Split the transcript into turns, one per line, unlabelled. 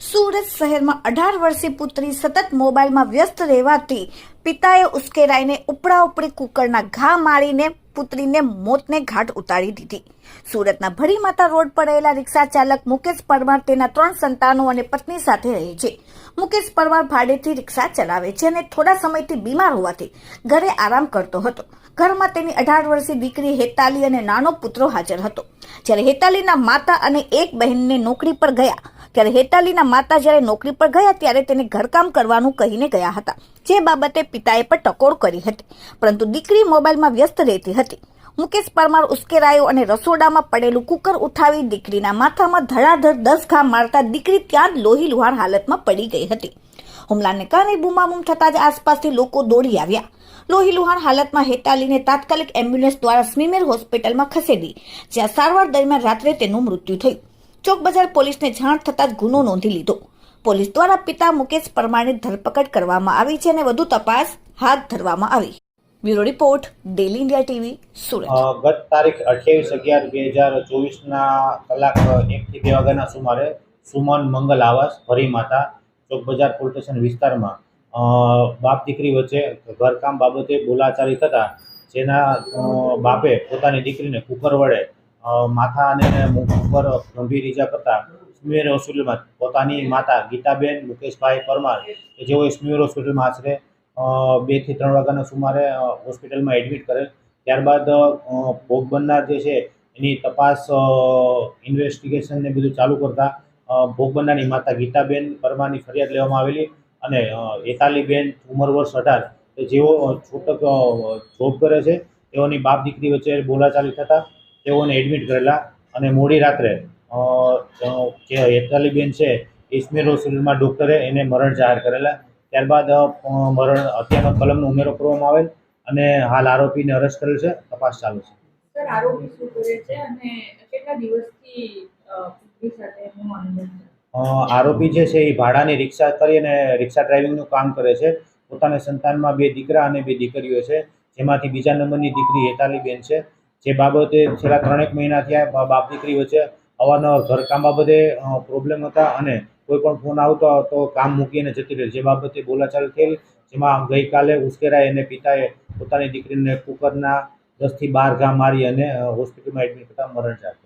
સુરત શહેરમાં અઢાર વર્ષીય પુત્રી સતત મોબાઈલમાં વ્યસ્ત રહેવાથી પિતાએ ઉશ્કેરાઈને ઉપડા ઉપડી કુકરના ઘા મારીને પુત્રીને મોતને ઘાટ ઉતારી દીધી. સુરતના ભરી માતા રોડ પર રહેલા રિક્ષા ચાલક મુકેશ પરમાર તેના ત્રણ સંતાનો અને પત્ની સાથે રહે છે. મુકેશ પરમાર ભાડેથી રિક્ષા ચલાવે છે અને થોડા સમયથી બીમાર હોવાથી ઘરે આરામ કરતો હતો. ઘરમાં તેની અઢાર વર્ષની દીકરી હેતાલી અને નાનો પુત્રો હાજર હતો. જ્યારે હેતાલીના માતા અને એક બહેનને નોકરી પર ગયા ત્યારે હેતાલીના માતા જ્યારે નોકરી પર ગયા ત્યારે તેને ઘરકામ કરવાનું કહીને ગયા હતા, જે બાબતે પિતાએ પણ ટકોર કરી હતી. પરંતુ દીકરી મોબાઈલમાં વ્યસ્ત રહેતી હતી. મુકેશ પરમાર ઉશ્કેરાયો અને રસોડામાં પડેલું કુકર ઉઠાવી દીકરીના માથામાં ધડાધડ દસ ઘા મારતા દીકરી ત્યાં જ લોહી લુહાણ હાલતમાં પડી ગઈ હતી. હુમલાને કારણે બૂમાબૂમ થતા જ આસપાસથી લોકો દોડી આવ્યા. લોહી લુહાણ હાલતમાં હેતાલીને તાત્કાલિક એમ્બ્યુલન્સ દ્વારા સ્મીમેર હોસ્પિટલમાં ખસેડી, જ્યાં સારવાર દરમિયાન રાત્રે તેનું મૃત્યુ થયું. ચોક બજાર પોલીસને જાણ થતાં જ ગુનો નોંધી લીધો. પોલીસ દ્વારા પિતા મુકેશ પરમારની ધરપકડ કરવામાં આવી છે અને વધુ તપાસ હાથ ધરવામાં આવી. Bureau report daily India TV, Surat.
ગત તારીખ અઠ્યાવીસ અગિયાર બે હજાર ચોવીસના કલાક એકથી બે વાગ્યાના સુમારે સુમન મંગલ આવાસ, ભરી માતા, ચોક બજાર પોલીસ સ્ટેશન વિસ્તારમાં. બાપ દીકરી વચ્ચે ઘરકામ બાબતે બોલાચાલી થતાં જેના બાપે પોતાની દીકરીને કુકર વડે માથા અને મુખ ઉપર ગંભીર ઈજા કરતા સ્મીર હોસ્પિટલમાં પોતાની માતા ગીતાબેન મુકેશભાઈ પરમાર કે જેઓ સ્મીર હોસ્પિટલમાં આશરે બેથી ત્રણ વાગ્યાના સુમારે હોસ્પિટલમાં એડમિટ કરેલ. ત્યારબાદ ભોગ બનનાર જે છે એની તપાસ ઇન્વેસ્ટિગેશન ને બધું ચાલુ કરતા ભોગ બનનારની માતા ગીતાબેન પરમારની ફરિયાદ લેવામાં આવેલી અને અ, ઉંમર વર્ષ અઢાર જેઓ છૂટક જોબ કરે છે. તેઓની બાપ દીકરી વચ્ચે બોલાચાલી થતાં તેઓને એડમિટ કરેલા અને મોડી રાત્રે જે હેતાલીબેન છે ઇસ્મીર હોસ્પિટલમાં ડૉક્ટરે એને મરણ જાહેર કરેલા. ત્યારબાદ મરણ હત્યાનો કલમનો ઉમેરો કરવામાં આવેલ અને હાલ આરોપીને અરેસ્ટ કરેલ છે. તપાસ ચાલુ છે.
સર આરોપી શું કરે છે અને કેટલા દિવસથી
આરોપી જે છે એ ભાડાની રિક્ષા કરી અને રિક્ષા ડ્રાઇવિંગનું કામ કરે છે. પોતાના સંતાનમાં બે દીકરા અને બે દીકરીઓ છે. જેમાંથી બીજા નંબરની દીકરી હેતાલીબેન છે. જે બાબતે છેલ્લા ત્રણેક મહિના થયા બાપ દીકરી વચ્ચે અવારનવાર ઘરકામ બાબતે પ્રોબ્લેમ હતા અને કોઈ પણ ફોન આવતો તો કામ મૂકીને જતી રહે. જે બાબતે બોલાચાલ થયેલ, જેમાં ગઈકાલે ઉશ્કેરાય એને પિતાએ પોતાની દીકરીને કુકરના દસથી બાર ઘા મારી અને હોસ્પિટલમાં એડમિટ કરતા મરણ કરેલ